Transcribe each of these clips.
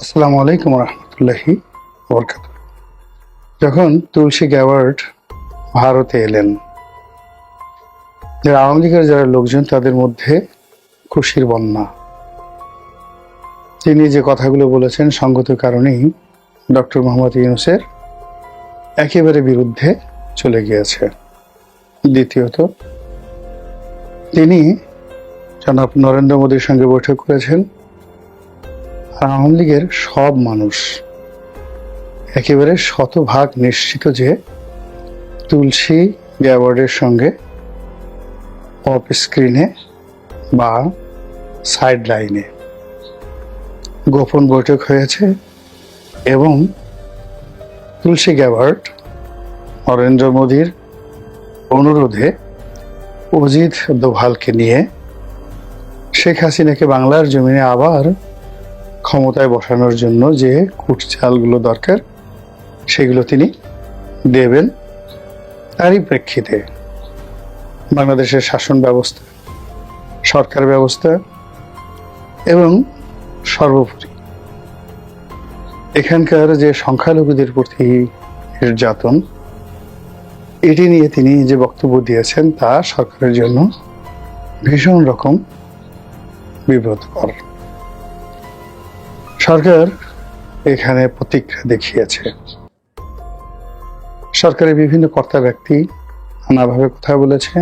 আসসালামু আলাইকুম রহমতুল্লাহি বরকাত যখন তুলসী গ্যাওয়ার্ড ভারতে এলেন যারা আওয়ামী লীগের যারা লোকজন তাদের মধ্যে খুশির বন্যা। তিনি যে কথাগুলো বলেছেন সঙ্গত কারণেই ডক্টর মোহাম্মদ ইউনুসের একেবারে বিরুদ্ধে চলে গিয়েছে। দ্বিতীয়ত, তিনি জনাব নরেন্দ্র মোদীর সঙ্গে বৈঠক করেছেন। আওয়ামী লীগের সব মানুষ একেবারে শতভাগ নিশ্চিত যে তুলসী গ্যাওয়ার্ডের সঙ্গে অফ স্ক্রিনে বা সাইড লাইনে গোপন বৈঠক হয়েছে এবং তুলসী গ্যাওয়ার্ড নরেন্দ্র মোদীর অনুরোধে অজিত দোভালকে নিয়ে শেখ হাসিনাকে বাংলার জমিনে আবার ক্ষমতায় বসানোর জন্য যে কুটচালগুলো দরকার, সেগুলো তিনি দেবেন তারই প্রেক্ষিতে। বাংলাদেশের শাসন ব্যবস্থা, সরকার ব্যবস্থা এবং সর্বোপরি এখানকার যে সংখ্যালঘুদের প্রতি নির্যাতন, এটি নিয়ে তিনি যে বক্তব্য দিয়েছেন তা সরকারের জন্য ভীষণ রকম বিব্রতকর সরকার এখানে প্রতিক্রিয়া দেখিয়েছে। সরকারের বিভিন্ন কর্তা ব্যক্তি নানাভাবে কথা বলেছে।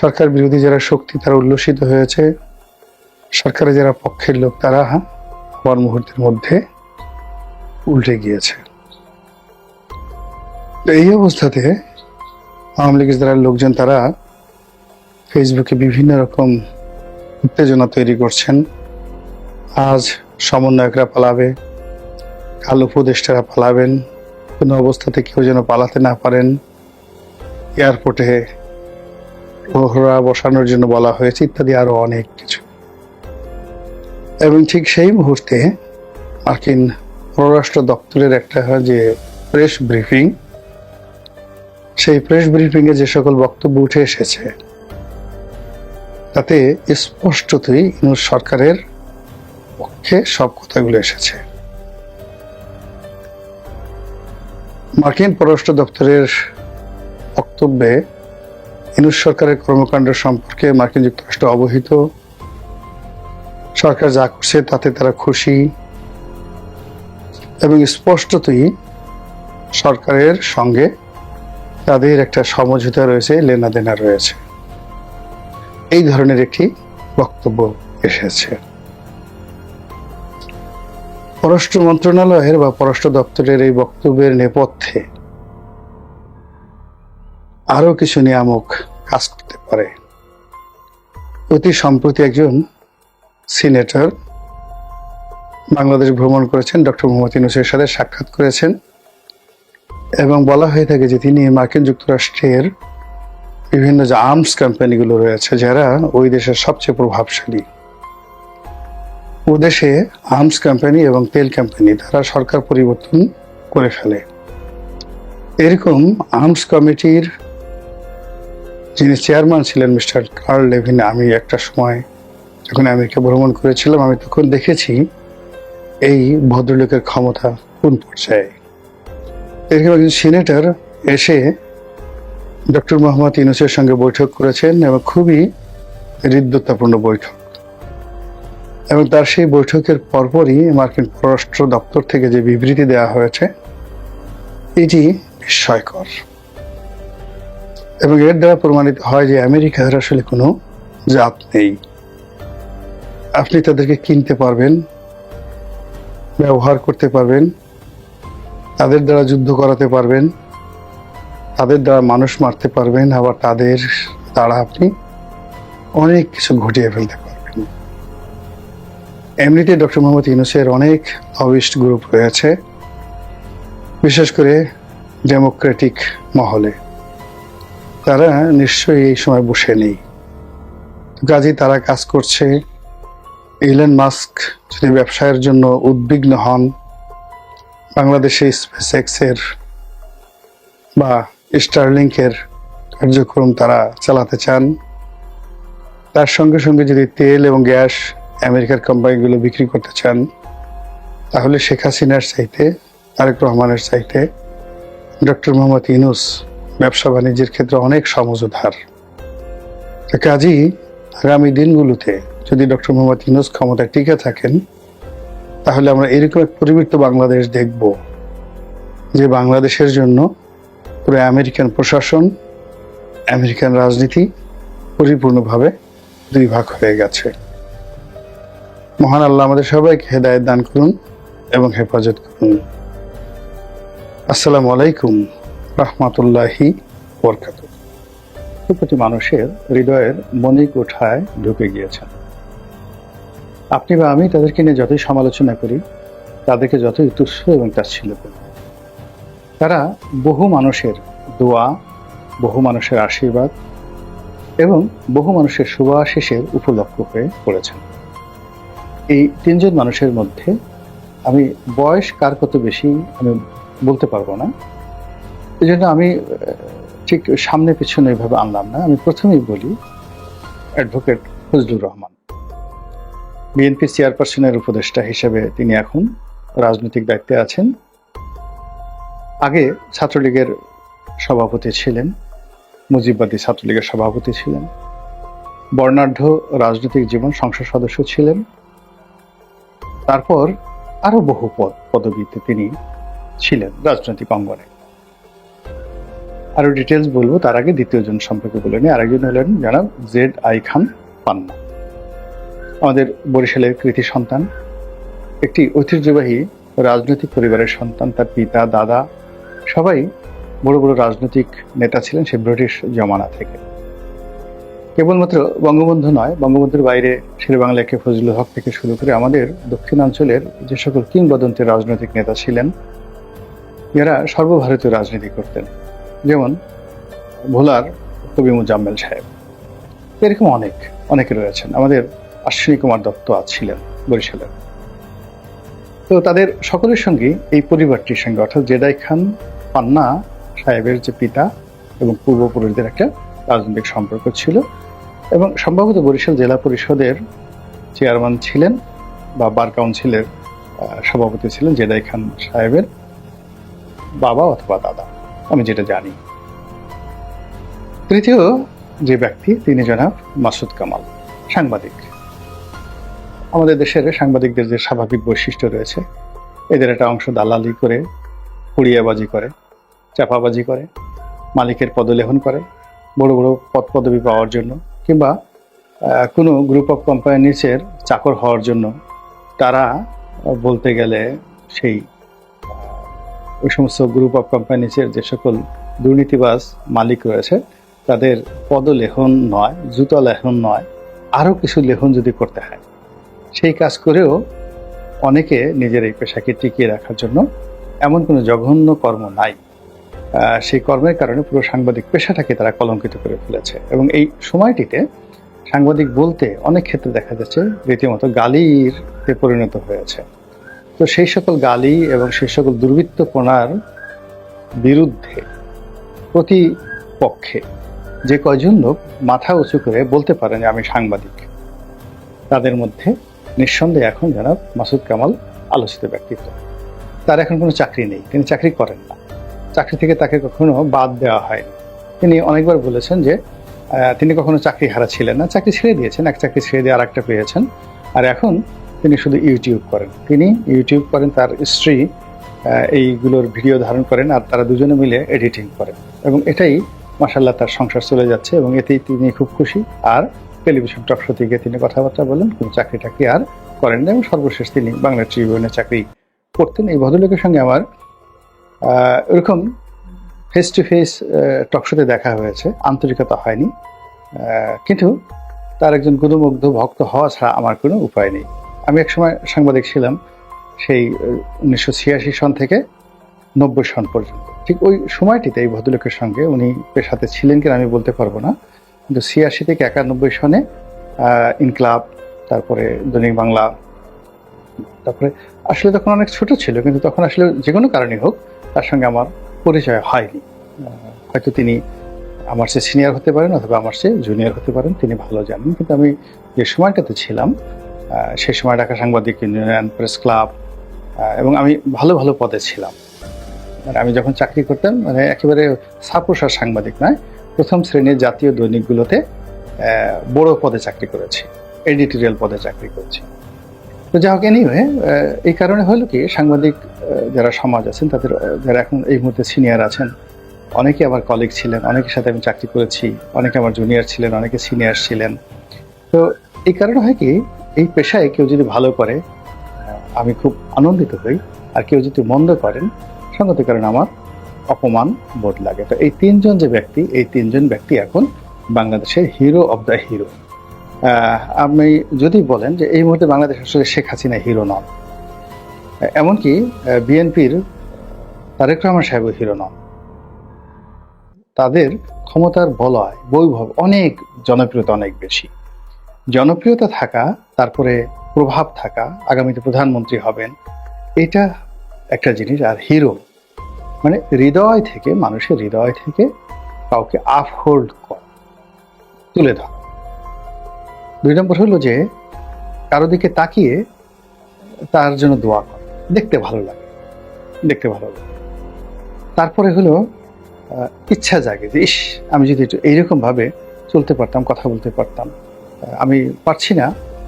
সরকার বিরোধী যারা শক্তি, তারা উল্লসিত হয়েছে। সরকারের যারা পক্ষের লোক, তারা আবার মুহূর্তের মধ্যে উল্টে গিয়েছে। এই অবস্থাতে আওয়ামী লীগের যারা লোকজন, তারা ফেসবুকে বিভিন্ন রকম উত্তেজনা তৈরি করছেন। আজ সমন্বয়করা পালাবে, কাল উপদেষ্টারা পালাবেন, কোনো অবস্থাতে কেউ যেন পালাতে না পারেন। এয়ারপোর্টে প্রহরা বসানোর জন্য বলা হয়েছে ইত্যাদি আরও অনেক কিছু। এবং ঠিক সেই মুহূর্তে মার্কিন পররাষ্ট্র দপ্তরের একটা যে প্রেস ব্রিফিং, সেই প্রেস ব্রিফিং এ যে সকল বক্তব্য উঠে এসেছে, তাতে স্পষ্টতই সরকারের পক্ষে সব কথাগুলো এসেছে। মার্কিন পররাষ্ট্র দপ্তরের বক্তব্যে ইনুস সরকারের কর্মকাণ্ড সম্পর্কে মার্কিন যুক্তরাষ্ট্র অবহিত। সরকার যা করছে তাতে তারা খুশি। এবং স্পষ্টতই সরকারের সঙ্গে তাদের একটা সমঝোতা রয়েছে, লেনাদেনা রয়েছে। এই ধরনের একটি বক্তব্য এসেছে। পররাষ্ট্র মন্ত্রণালয়ের বা পররাষ্ট্র দপ্তরের এই বক্তব্যের নেপথ্যে আরও কিছু নিয়ামক কাজ করতে পারে। অতি সম্প্রতি একজন সিনেটর বাংলাদেশ ভ্রমণ করেছেন, ডক্টর মোহাম্মদ ইউনুসের সাথে সাক্ষাৎ করেছেন এবং বলা হয়ে থাকে যে তিনি মার্কিন যুক্তরাষ্ট্রের বিভিন্ন যে আর্মস কোম্পানিগুলো রয়েছে, যারা ওই দেশের সবচেয়ে প্রভাবশালী ও দেশে আর্মস কোম্পানি এবং তেল কোম্পানি তারা সরকার পরিবর্তন করে ফেলে। এরকম আর্মস কমিটির যিনি চেয়ারম্যান ছিলেন মিস্টার কার্ল লেভিন, আমি একটা সময় যখন আমেরিকা ভ্রমণ করেছিলাম, আমি তখন দেখেছি এই ভদ্রলোকের ক্ষমতা কোন পর্যায়ে। এরকম একজন সিনেটর এসে ডক্টর মোহাম্মদ ইউনুসের সঙ্গে বৈঠক করেছেন এবং খুবই হৃদ্যতাপূর্ণ বৈঠক এবং তার সেই বৈঠকের পরপরই মার্কিন পররাষ্ট্র দপ্তর থেকে যে বিবৃতি দেওয়া হয়েছে, এটি বিস্ময়কর। এবং এর দ্বারা প্রমাণিত হয় যে আমেরিকার আসলে কোনো জাত নেই। আপনি তাদেরকে কিনতে পারবেন, ব্যবহার করতে পারবেন, তাদের দ্বারা যুদ্ধ করাতে পারবেন, তাদের দ্বারা মানুষ মারতে পারবেন, আবার তাদের দ্বারা আপনি অনেক কিছু ঘটিয়ে ফেলতে পারবেন। এমনিতে ডক্টর মোহাম্মদ ইউনুসের অনেক লবিস্ট গ্রুপ রয়েছে, বিশেষ করে ডেমোক্রেটিক মহলে। তারা নিশ্চয়ই এই সময় বসে নেই। কাজে তারা কাজ করছে। ইলেন মাস্ক যদি ব্যবসায়ের জন্য উদ্বিগ্ন হন। বাংলাদেশে স্পেস এক্সের বা স্টারলিংকের কার্যক্রম তারা চালাতে চান। তার সঙ্গে সঙ্গে যদি তেল এবং গ্যাস আমেরিকার কোম্পানিগুলো বিক্রি করতে চান, তাহলে শেখ হাসিনার চাইতে, তারেক রহমানের চাইতে ডক্টর মোহাম্মদ ইউনুস ব্যবসা বাণিজ্যের ক্ষেত্রে অনেক সমঝোতার। তো কাজেই আগামী দিনগুলোতে যদি ডক্টর মোহাম্মদ ইউনুস ক্ষমতায় টিকে থাকেন, তাহলে আমরা এরকম এক পরিবৃত্ত বাংলাদেশ দেখব, যে বাংলাদেশের জন্য পুরো আমেরিকান প্রশাসন, আমেরিকান রাজনীতি পরিপূর্ণভাবে দুই ভাগ হয়ে গেছে। মহান আল্লাহ আমাদের সবাইকে হেদায়ত দান করুন এবং হেফাজত করুন। আসসালামু আলাইকুম রহমতুল্লাহি বরকাত প্রতি মানুষের হৃদয়ের মনিক ওঠায় ঢুকে গিয়েছেন আপনি বা আমি তাদেরকে নিয়ে যতই সমালোচনা করি, তাদেরকে যতই তুচ্ছ এবং তাচ্ছিল্য করি, তারা বহু মানুষের দোয়া, বহু মানুষের আশীর্বাদ এবং বহু মানুষের শুভাশিসের উপলক্ষ হয়ে পড়েছেন। এই তিনজন মানুষের মধ্যে আমি বয়স কার কত বেশি আমি বলতে পারব না। এই জন্য আমি ঠিক সামনে পিছনে এভাবে আনলাম না। আমি প্রথমেই বলি, অ্যাডভোকেট ফজলুর রহমান। বিএনপি চেয়ারপারসনের উপদেষ্টা হিসেবে তিনি এখন রাজনৈতিক দায়িত্বে আছেন। আগে ছাত্রলীগের সভাপতি ছিলেন, মুজিববাদী ছাত্রলীগের সভাপতি ছিলেন। বর্ণাঢ্য রাজনৈতিক জীবন সংসদ সদস্য ছিলেন। তারপর আরও বহু পদ, পদবিতে তিনি ছিলেন রাজনৈতিক অঙ্গনে। আরও ডিটেলস বলব, তার আগে দ্বিতীয় জন সম্পর্কে বলে নিই। আরেকজন হলেন জনাব জেড আই খান পান্না। আমাদের বরিশালের কৃতি সন্তান, একটি ঐতিহ্যবাহী রাজনৈতিক পরিবারের সন্তান, তার পিতা, দাদা, সবাই বড় বড় রাজনৈতিক নেতা ছিলেন, সে ব্রিটিশ জমানা থেকে। কেবলমাত্র বঙ্গবন্ধু নয়, বঙ্গবন্ধুর বাইরে শেরবাংলা কে ফজলুল হক থেকে শুরু করে আমাদের দক্ষিণাঞ্চলের যে সকল কিংবদন্তি রাজনৈতিক নেতা ছিলেন যারা সর্বভারতীয় রাজনীতি করতেন। যেমন ভোলার কবি মুজাম্মেল সাহেব। এরকম অনেক, অনেকে রয়েছেন। আমাদের অশ্বিনী কুমার দত্ত আজ ছিলেন বরিশালের তো তাদের সকলের সঙ্গে এই পরিবারটির সঙ্গে, অর্থাৎ জেদাই খান পান্না সাহেবের যে পিতা এবং পূর্বপুরুষদের একটা রাজনৈতিক সম্পর্ক ছিল এবং সম্ভবত বরিশাল জেলা পরিষদের চেয়ারম্যান ছিলেন বা বার কাউন্সিলের সভাপতি ছিলেন জেদাই খান সাহেবের বাবা অথবা দাদা, আমি যেটা জানি। তৃতীয় যে ব্যক্তি, তিনি জনাব মাসুদ কামাল, সাংবাদিক। আমাদের দেশের সাংবাদিকদের যে স্বাভাবিক বৈশিষ্ট্য রয়েছে, এদের একটা অংশ দালালি করে, পুড়িয়াবাজি করে, চাপাবাজি করে, মালিকের পদলেহন করে, বড় বড় পদ পদবি পাওয়ার জন্য কিংবা কোনো গ্রুপ অফ কোম্পানির চাকর হওয়ার জন্য তারা বলতে গেলে সেই ওই সমস্ত গ্রুপ অফ কোম্পানিজের যে সকল দুর্নীতিবাজ মালিক রয়েছে, তাদের পদলেখন নয় জুতা লেখন নয়, আরও কিছু লেখন যদি করতে হয়, সেই কাজ করেও অনেকে নিজের এই পেশাকে টিকিয়ে রাখার জন্য এমন কোনো জঘন্য কর্ম নাই। সেই কর্মের কারণে পুরো সাংবাদিক পেশাটাকে তারা কলঙ্কিত করে ফেলেছে। এবং এই সময়টিতে সাংবাদিক বলতে অনেক ক্ষেত্রে দেখা যাচ্ছে রীতিমতো গালিরতে পরিণত হয়েছে। তো সেই সকল গালি এবং সেই সকল দুর্বৃত্তপনার বিরুদ্ধে প্রতিপক্ষে যে কয়জন লোক মাথা উঁচু করে বলতে পারেন যে আমি সাংবাদিক, তাদের মধ্যে নিঃসন্দেহে এখন জনাব মাসুদ কামাল আলোচিত ব্যক্তিত্ব। তার এখন কোনো চাকরি নেই, তিনি চাকরি করেন না। চাকরি থেকে তাকে কখনো বাদ দেওয়া হয়নি তিনি অনেকবার বলেছেন যে তিনি কখনো চাকরি হারা ছিলেন না, চাকরি ছেড়ে দিয়েছেন, এক চাকরি ছেড়ে দিয়ে আর একটা পেয়েছেন। আর এখন তিনি শুধু ইউটিউব করেন। তিনি ইউটিউব করেন, তার স্ত্রী এইগুলোর ভিডিও ধারণ করেন আর তারা দুজনে মিলে এডিটিং করেন। এবং এটাই মাসাল্লাহ তার সংসার চলে যাচ্ছে এবং এতেই তিনি খুব খুশি। আর টেলিভিশন টক শো থেকে তিনি কথাবার্তা বলেন কোনো চাকরি টাকরি আর করেন না এবং সর্বশেষ তিনি বাংলা ট্রিবিউনে চাকরি করতেন। এই ভদ্রলোকের সঙ্গে আমার এরকম ফেস টু ফেস টকশোতে দেখা হয়েছে। আন্তরিকতা হয়নি। কিন্তু তার একজন গুরুমুগ্ধ ভক্ত হওয়া ছাড়া আমার কোনো উপায় নেই। আমি একসময় সাংবাদিক ছিলাম, সেই উনিশশো ছিয়াশি সন থেকে নব্বই সন পর্যন্ত। ঠিক ওই সময়টিতে এই ভদ্রলোকের সঙ্গে উনি পেশাতে ছিলেন কিনা আমি বলতে পারব না। কিন্তু ছিয়াশি থেকে একানব্বই সনে ইনকলাব, তারপরে দৈনিক বাংলা, তারপরে আসলে তখন অনেক ছোট ছিল, কিন্তু তখন আসলে যে কোনো কারণেই হোক তার সঙ্গে আমার পরিচয় হয়নি। হয়তো তিনি আমার সে সিনিয়র হতে পারেন অথবা আমার সে জুনিয়র হতে পারেন, তিনি ভালো জানেন। কিন্তু আমি যে সময়টাতে ছিলাম সেই সময় ঢাকা সাংবাদিক ইউনিয়ন প্রেস ক্লাব এবং আমি ভালো ভালো পদে ছিলাম। মানে আমি যখন চাকরি করতাম মানে একেবারে সাপোসার সাংবাদিক নয়, প্রথম শ্রেণির জাতীয় দৈনিকগুলোতে বড় পদে চাকরি করেছি এডিটোরিয়াল পদে চাকরি করেছি। তো যা হোক এনিওয়ে এই কারণে হলো কি, সাংবাদিক যারা সমাজ আছেন, তাদের যারা এখন এই মুহূর্তে সিনিয়র আছেন, অনেকে আমার কলিগ ছিলেন, অনেকের সাথে আমি চাকরি করেছি, অনেকে আমার জুনিয়র ছিলেন, অনেকে সিনিয়র ছিলেন। তো এই কারণে হয় কি, এই পেশায় কেউ যদি ভালো করে আমি খুব আনন্দিত হই, আর কেউ যদি মন্দ করেন, সঙ্গত কারণে আমার অপমান বোধ লাগে। তো এই তিনজন যে ব্যক্তি, এই তিনজন ব্যক্তি এখন বাংলাদেশের হিরো অব দ্য হিরো আপনি যদি বলেন যে এই মুহূর্তে বাংলাদেশ আসলে শেখ হাসিনা হিরো নন এমনকি বিএনপির তারেক রহমান সাহেবও হিরো নন, তাদের ক্ষমতার বলয়, বৈভব অনেক জনপ্রিয়তা অনেক বেশি। জনপ্রিয়তা থাকা, তারপরে প্রভাব থাকা, আগামীতে প্রধানমন্ত্রী হবেন, এটা একটা জিনিস। আর হিরো মানে হৃদয় থেকে, মানুষের হৃদয় থেকে কাউকে আফহোল্ড করা, তুলে ধরা। দুই নম্বর হলো যে, কারও দিকে তাকিয়ে তার জন্য দোয়া করা। দেখতে ভালো লাগে। দেখতে ভালো লাগে। তারপরে হলো ইচ্ছা জাগে যে, ইস, আমি যদি একটু এইরকমভাবে চলতে পারতাম, কথা বলতে পারতাম আমি পারছি না।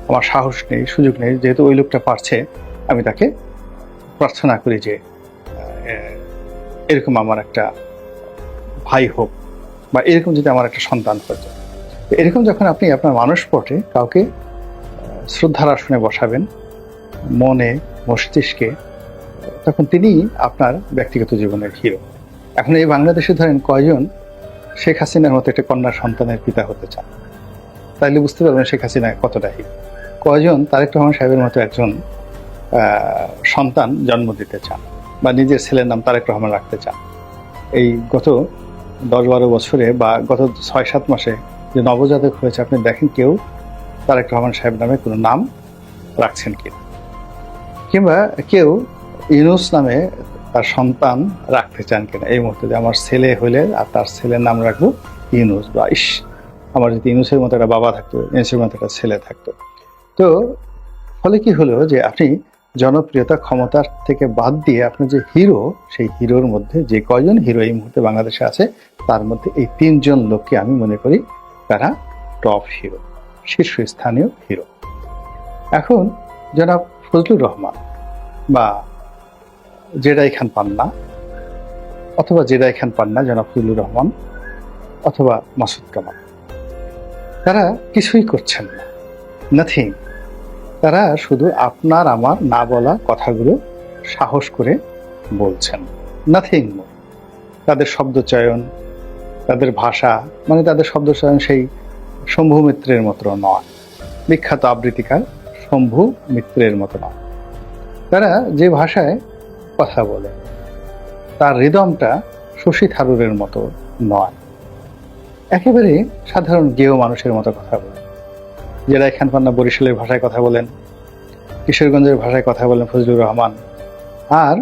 আমার সাহস নেই, সুযোগ নেই। যেহেতু ওই লোকটা পারছে, আমি তাকে প্রার্থনা করি যে এরকম আমার একটা ভাই হোক বা এরকম যদি আমার একটা সন্তান হতো তো এরকম যখন আপনি আপনার মানুষ পটে কাউকে শ্রদ্ধার আসনে বসাবেন, মনে, মস্তিষ্কে, তখন তিনি আপনার ব্যক্তিগত জীবনের হিরো এখন এই বাংলাদেশে ধরেন কয়জন শেখ হাসিনার মতো একটা কন্যা সন্তানের পিতা হতে চান? তাইলে বুঝতে পারবেন শেখ হাসিনা কতটা হিরো কয়জন তারেক রহমান সাহেবের মতো একজন সন্তান জন্ম দিতে চান বা নিজের ছেলের নাম তারেক রহমান রাখতে চান? এই গত দশ বারো বছরে বা গত ছয় সাত মাসে যে নবজাতক হয়েছে, আপনি দেখেন কেউ তারেক রহমান সাহেব নামে কোনো নাম রাখছেন কিনা কিংবা কেউ ইউনুস নামে তার সন্তান রাখতে চান কিনা? এই মুহূর্তে যে আমার ছেলে হলে আর তার ছেলের নাম রাখব ইউনুস। বা ইস, আমার যদি ইউনুসের মতো একটা বাবা থাকতো, ইউনুসের মতো একটা ছেলে থাকতো। তো ফলে কি হলো যে আপনি জনপ্রিয়তা ক্ষমতার থেকে বাদ দিয়ে আপনার যে হিরো, সেই হিরোর মধ্যে যে কয়জন হিরো এই মুহূর্তে বাংলাদেশে আছে, তার মধ্যে এই তিনজন লোককে আমি মনে করি তারা টপ হিরো শীর্ষস্থানীয় হিরো এখন জনাব ফজলুর রহমান বা জেডাই খান পান্না অথবা জেডাই খান পান্না, জনাব ফজলুর রহমান অথবা মাসুদ কামাল, তারা কিছুই করছেন না নাথিং তারা শুধু আপনার আমার না বলা কথাগুলো সাহস করে বলছেন নাথিং তাদের শব্দচয়ন তাদের ভাষা মানে তাদের শব্দচয়ন সেই শম্ভু মিত্রের মতো নয়। বিখ্যাত আবৃত্তিকার শম্ভু মিত্রের মতো নয়। তারা যে ভাষায় কথা বলে, তার রিদমটা শশী থারুরের মতো নয়। একেবারে সাধারণ গেও মানুষের মতো কথা বলে। যারা এখান পান্না বরিশালের ভাষায় কথা বলেন, কিশোরগঞ্জের ভাষায় কথা বলেন ফজলুর রহমান, আর